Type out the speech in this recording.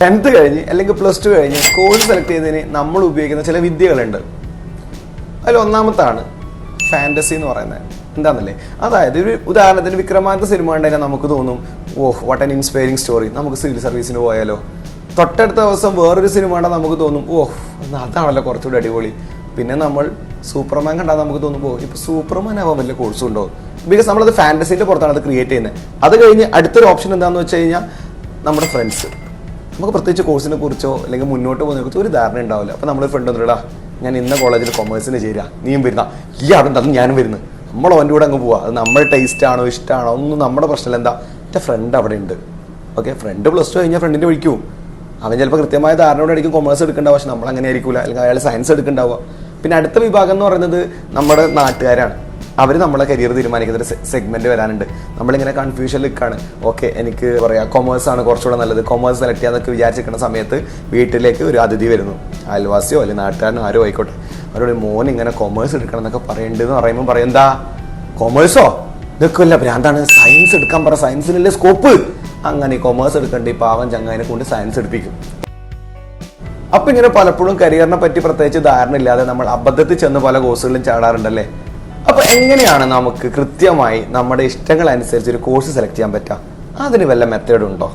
Tenth കഴിഞ്ഞ് അല്ലെങ്കിൽ plus two കഴിഞ്ഞ് കോഴ്സ് സെലക്ട് ചെയ്തതിന് നമ്മൾ ഉപയോഗിക്കുന്ന ചില വിദ്യകളുണ്ട്. അതിൽ ഒന്നാമത്താണ് ഫാന്റസി എന്ന് പറയുന്നത്. എന്താണെന്നല്ലേ അതായത് ഒരു ഉദാഹരണത്തിന് വിക്രമാദിത്യ സിനിമ കണ്ടുകഴിഞ്ഞാൽ നമുക്ക് തോന്നും oh what an inspiring story നമുക്ക് സിവിൽ സർവീസിന് പോയാലോ? തൊട്ടടുത്ത ദിവസം വേറൊരു സിനിമ കണ്ടാൽ നമുക്ക് തോന്നും ഓഹ് അതാണല്ലോ കുറച്ചുകൂടി അടിപൊളി. പിന്നെ നമ്മൾ സൂപ്പർമാൻ കണ്ടാൽ നമുക്ക് തോന്നും ഓ ഇപ്പോൾ സൂപ്പർമാൻ ആവാൻ വലിയ കോഴ്സ് ഉണ്ടോ? ബിക്കോസ് നമ്മളത് ഫാന്റസിന്റെ പുറത്താണ് അത് ക്രിയേറ്റ് ചെയ്യുന്നത്. അത് കഴിഞ്ഞ് അടുത്തൊരു ഓപ്ഷൻ എന്താണെന്ന് വെച്ച് കഴിഞ്ഞാൽ നമ്മുടെ ഫ്രണ്ട്സ് നമുക്ക് പ്രത്യേകിച്ച് കോഴ്സിനെ കുറിച്ചോ അല്ലെങ്കിൽ മുന്നോട്ട് പോകുന്നതിനെ കുറിച്ചോ ഒരു ധാരണ ഉണ്ടാവില്ല. അപ്പോൾ നമ്മൾ ഫ്രണ്ട് ഒന്നുമിടാ ഞാൻ ഇന്ന കോളേജിൽ കൊമേഴ്സിന് ചേരുക നീയും വരുന്ന. ഈ അവിടെ അതും ഞാനും വരുന്നു. നമ്മൾ അവന്റെ കൂടെ അങ്ങ് പോവാ. അത് നമ്മുടെ ടേസ്റ്റ് ആണോ ഇഷ്ടമാണോ ഒന്നും നമ്മുടെ പ്രശ്നമില്ല. എന്താ? എന്റെ ഫ്രണ്ട് അവിടെ ഉണ്ട്. ഓക്കെ ഫ്രണ്ട് പ്ലസ് ടു കഴിഞ്ഞാൽ ഫ്രണ്ടിന്റെ വിളിക്കൂ അവൻ ചിലപ്പോൾ കൃത്യമായ ധാരണയോടെ ആയിരിക്കും കൊമേഴ്സ് എടുക്കേണ്ട പക്ഷെ നമ്മൾ അങ്ങനെ ആയിരിക്കില്ല അല്ലെങ്കിൽ അയാൾ സയൻസ് എടുക്കണ്ടാവുക. പിന്നെ അടുത്ത വിഭാഗം എന്ന് പറയുന്നത് നമ്മുടെ നാട്ടുകാരാണ്. അവർ നമ്മളെ കരിയർ തീരുമാനിക്കുന്ന ഒരു സെഗ്മെന്റ് വരാനുണ്ട്. നമ്മളിങ്ങനെ കൺഫ്യൂഷൻ നിൽക്കാണ്. ഓക്കെ എനിക്ക് പറയാം കൊമേഴ്സ് ആണ് കുറച്ചുകൂടെ നല്ലത്. കൊമേഴ്സ് സെലക്ട് ചെയ്യാന്നൊക്കെ വിചാരിച്ചിരിക്കുന്ന സമയത്ത് വീട്ടിലേക്ക് ഒരു അതിഥി വരുന്നു. അയൽവാസിയോ അല്ലെങ്കിൽ നാട്ടുകാരനോ ആരോ ആയിക്കോട്ടെ. അവരോട് മോൻ ഇങ്ങനെ കൊമേഴ്സ് എടുക്കണം എന്നൊക്കെ പറയേണ്ടതെന്ന് പറയുമ്പോൾ പറയും എന്താ? കൊമേഴ്സോ ഇതൊക്കെ അല്ല ഭ്രാന്താണ്? സയൻസ് എടുക്കാൻ പറ സയൻസിനല്ലേ സ്കോപ്പ് അങ്ങനെ കൊമേഴ്സ് എടുക്കേണ്ട ഈ പാവം ചങ്ങാതിനെ കൊണ്ട് സയൻസ് എടുപ്പിക്കും. അപ്പൊ ഇങ്ങനെ പലപ്പോഴും കരിയറിനെ പറ്റി പ്രത്യേകിച്ച് ധാരണ ഇല്ലാതെ നമ്മൾ അബദ്ധത്തിൽ ചെന്ന് പല കോഴ്സുകളിലും ചാടാറുണ്ടല്ലേ? അപ്പൊ എങ്ങനെയാണ് നമുക്ക് കൃത്യമായി നമ്മുടെ ഇഷ്ടങ്ങൾ അനുസരിച്ച് ഒരു കോഴ്സ് സെലക്ട് ചെയ്യാൻ പറ്റുക? അതിന് വല്ല മെത്തേഡ് ഉണ്ടോ?